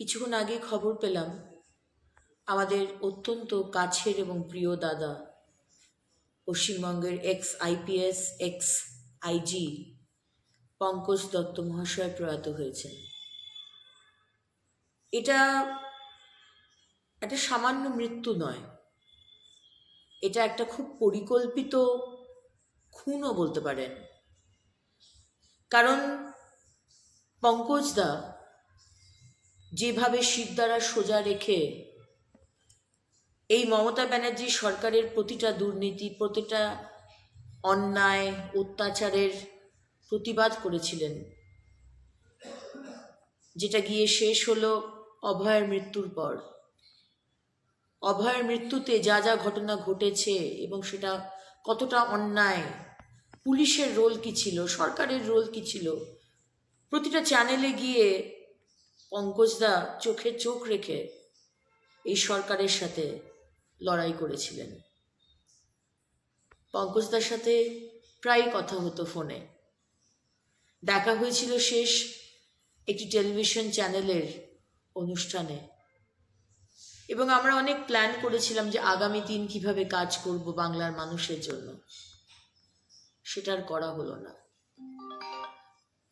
কিছুক্ষণ আগে খবর পেলাম, আমাদের অত্যন্ত কাছের এবং প্রিয় দাদা, পশ্চিমবঙ্গের ex IPS ex IG Pankaj Dutta মহাশয় প্রয়াত হয়েছেন। এটা একটা সামান্য মৃত্যু নয়, এটা একটা খুব পরিকল্পিত খুনও বলতে পারেন। কারণ পঙ্কজদা যেভাবে শিরদাঁড়া সোজা রেখে এই মমতা ব্যানার্জি সরকারের প্রতিটা দুর্নীতি, প্রতিটা অন্যায়, অত্যাচারের প্রতিবাদ করেছিলেন। যেটা গিয়ে শেষ হলো অভয়ের মৃত্যুর পর। অভয়ের মৃত্যুতে যা যা ঘটনা ঘটেছে এবং সেটা কতটা অন্যায়, পুলিশের রোল কি ছিল, সরকারের রোল কি ছিল, প্রতিটা চ্যানেলে গিয়ে পঙ্কজদা চোখে চোখ রেখে এই সরকারের সাথে লড়াই করেছিলেন। পঙ্কজদার সাথে প্রায় কথা হতো ফোনে। দেখা হয়েছিল শেষ একটি টেলিভিশন চ্যানেলের অনুষ্ঠানে। এবং আমরা অনেক প্ল্যান করেছিলাম যে আগামী দিন কীভাবে কাজ করব বাংলার মানুষের জন্য। সেটার করা হলো না।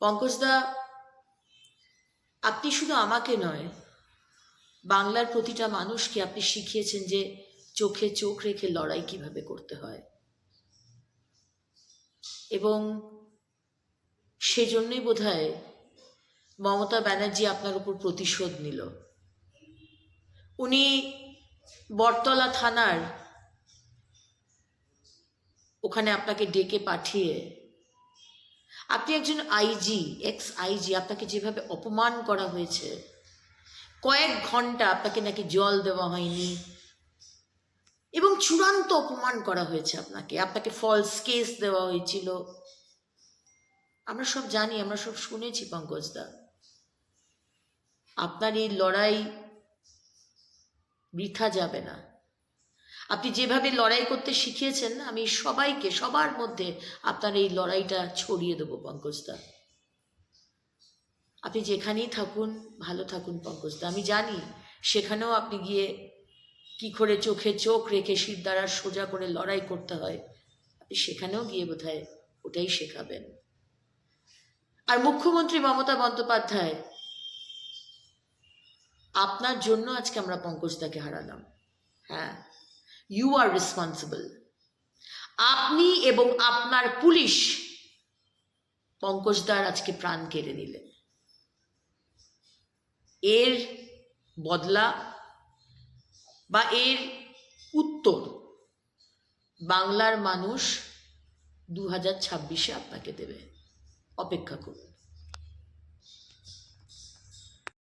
পঙ্কজদা আপনি শুধু আমাকে নয়, বাংলার প্রতিটা মানুষকে আপনি শিখিয়েছেন যে চোখে চোখ রেখে লড়াই কীভাবে করতে হয়। এবং সেজন্যই বোধ হয় মমতা ব্যানার্জি আপনার উপর প্রতিশোধ নিল। উনি বটতলা থানার ওখানে আপনাকে ডেকে পাঠিয়ে আপনি একজন আইজি এক্স আইজি আপনাকে যেভাবে অপমান করা হয়েছে, কয়েক ঘণ্টা আপনাকে নাকি জল দেওয়া হয়নি, এবং চূড়ান্ত অপমান করা হয়েছে আপনাকে আপনাকে ফলস কেস দেওয়া হয়েছিল। আমরা সব জানি, আমরা সব শুনেছি পঙ্কজদা আপনার এই লড়াই বৃথা যাবে না। আপনি যেভাবে লড়াই করতে শিখিয়েছেন, আমি সবাইকে, সবার মধ্যে আপনার এই লড়াইটা ছড়িয়ে দেবো পঙ্কজদা আপনি যেখানেই থাকুন, ভালো থাকুন পঙ্কজদা আমি জানি সেখানেও আপনি গিয়ে কি করে চোখে চোখ রেখে শির দ্বারা সোজা করে লড়াই করতে হয়, আপনি সেখানেও গিয়ে বোধহয় ওটাই শেখাবেন। আর মুখ্যমন্ত্রী মমতা বন্দ্যোপাধ্যায়, আপনার জন্য আজকে আমরা পঙ্কজদাকে হারালাম। হ্যাঁ ইউ আর রেসপন্সিবল আপনি এবং আপনার পুলিশ পঙ্কজদার আজকে প্রাণ কেড়ে নিলেন। এর বদলা বা এর উত্তর বাংলার মানুষ দু হাজার ছাব্বিশে আপনাকে দেবে। অপেক্ষা করুন।